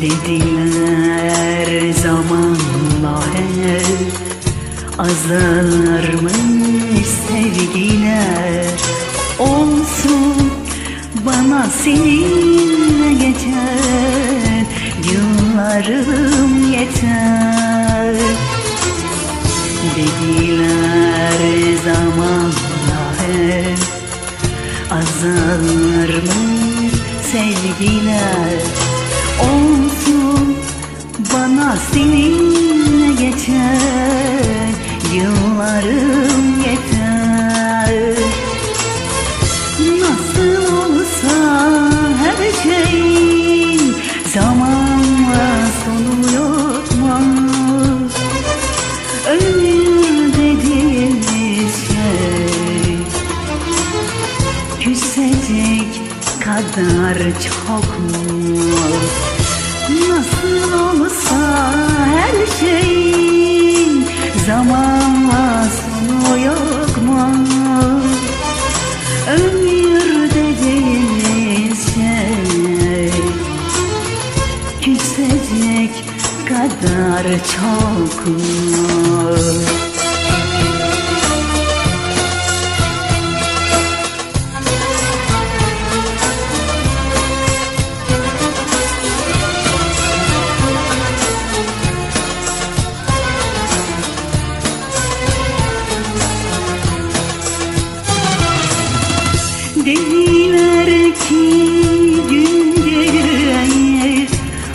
Dediler zamanla hep Azalırmış sevgiler? Olsun bana seninle geçen Yıllarım yeter. Dediler zamanla hep Azalırmış sevgiler? Olsun bana seninle geçer Yıllarım yeter Nasıl olsa her şeyin Zamanla sonu yok mu? Ömür dediğimiz şey Küsecek kadar çok mu? Nasıl olsa her şeyin Zamanla sonu yok mu? Ömür dediğimiz şey Küsecek kadar çok mu? Dediler ki gün gelir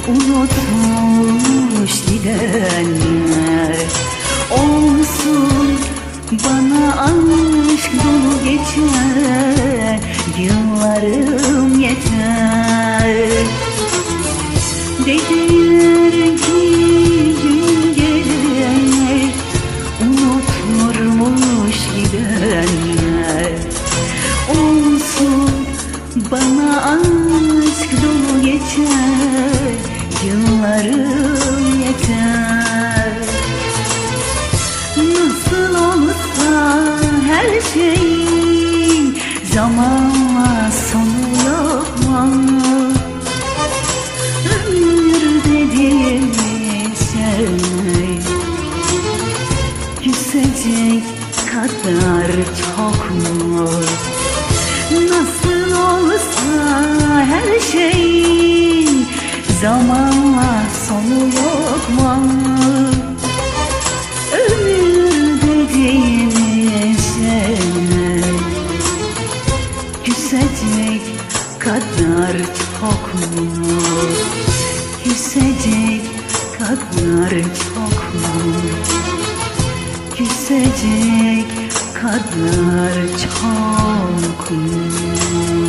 Unutmuş gidenler Olsun bana aşk dolu geçer. Yıllarım bana aşk dolu geçer Yıllarım yeter Nasıl olsa her şeyin Zamanla sonu yok mu? Ömür dediğimiz şey Küsecek kadar çok mu? Her şeyin Zamanla sonu yok mu? Ömür dediğimiz şey Küsecek kadar çok mu? Küsecek kadar çok mu? Küsecek kadar çok mu?